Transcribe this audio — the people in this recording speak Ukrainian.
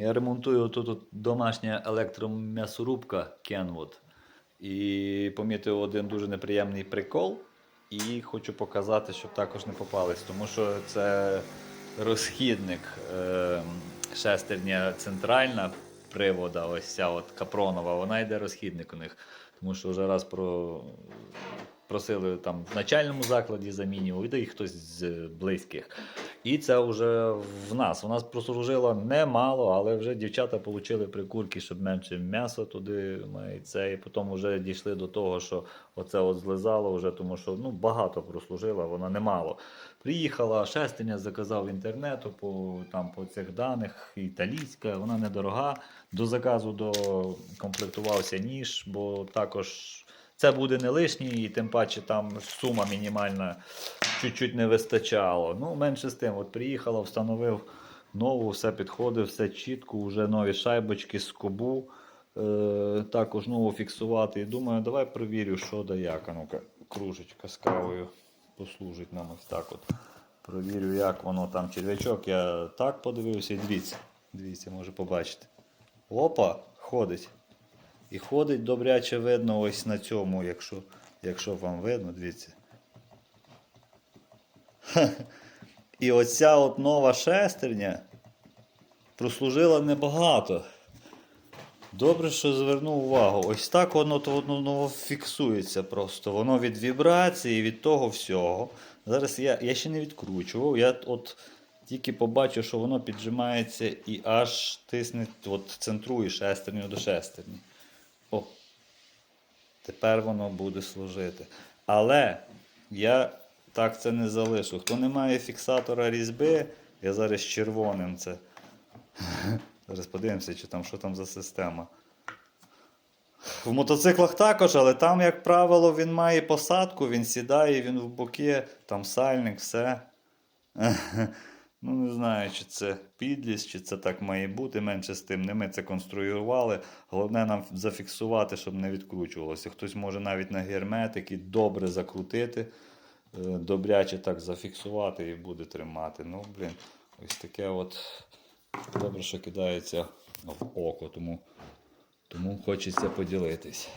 Я ремонтую тут домашня електром'ясорубка Kenwood. І помітив один дуже неприємний прикол. І хочу показати, щоб також не попались, тому що це розхідник е, шестерня центральна привода, ось ця от капронова, вона йде розхідник у них. Тому що вже раз про, просили там в начальному закладі замінював, і хтось з близьких. І це вже в нас. У нас прослужило немало, але вже дівчата отримали прикурки, щоб менше м'яса туди має це. І потім вже дійшли до того, що оце от злизало вже, тому що ну, багато прослужила, вона немало. Приїхала шестерня, заказав інтернету по, там, по цих даних, італійська, вона недорога. До заказу докомплектувався ніж, бо також це буде не лишній, і тим паче там сума мінімальна чуть-чуть не вистачало. Ну, менше з тим, от приїхала, встановив нову, все підходить, все чітко, вже нові шайбочки, скобу. Е, також нову фіксувати. І думаю, давай провірю, що да як. А ну-ка, кружечка з кавою послужить нам ось так от. Провірю, як воно там черв'ячок. Я так подивився дивіться. Дивіться, може побачити. Опа, ходить. І ходить добряче видно ось на цьому, якщо, якщо вам видно, дивіться. І оця от нова шестерня прослужила небагато. Добре, що звернув увагу. Ось так воно, то воно, фіксується просто. Воно від вібрації, від того всього. Зараз я, я ще не відкручував. Я от тільки побачив, що воно піджимається і аж тисне, от центрує шестерню до шестерні. О, тепер воно буде служити. Але я так це не залишу. Хто не має фіксатора різьби, я зараз червоним це. Зараз подивимося, чи там, що там за система. В мотоциклах також, але там, як правило, він має посадку, він сідає, він в боки, там сальник, все. Ну, не знаю, чи це підлість, чи це так має бути. Менше з тим. Не ми це конструювали. Головне нам зафіксувати, щоб не відкручувалося. Хтось може навіть на герметики добре закрутити, е, добряче так зафіксувати і буде тримати. Ну, блін, ось таке от. Добре, що кидається в око, тому, тому хочеться поділитись.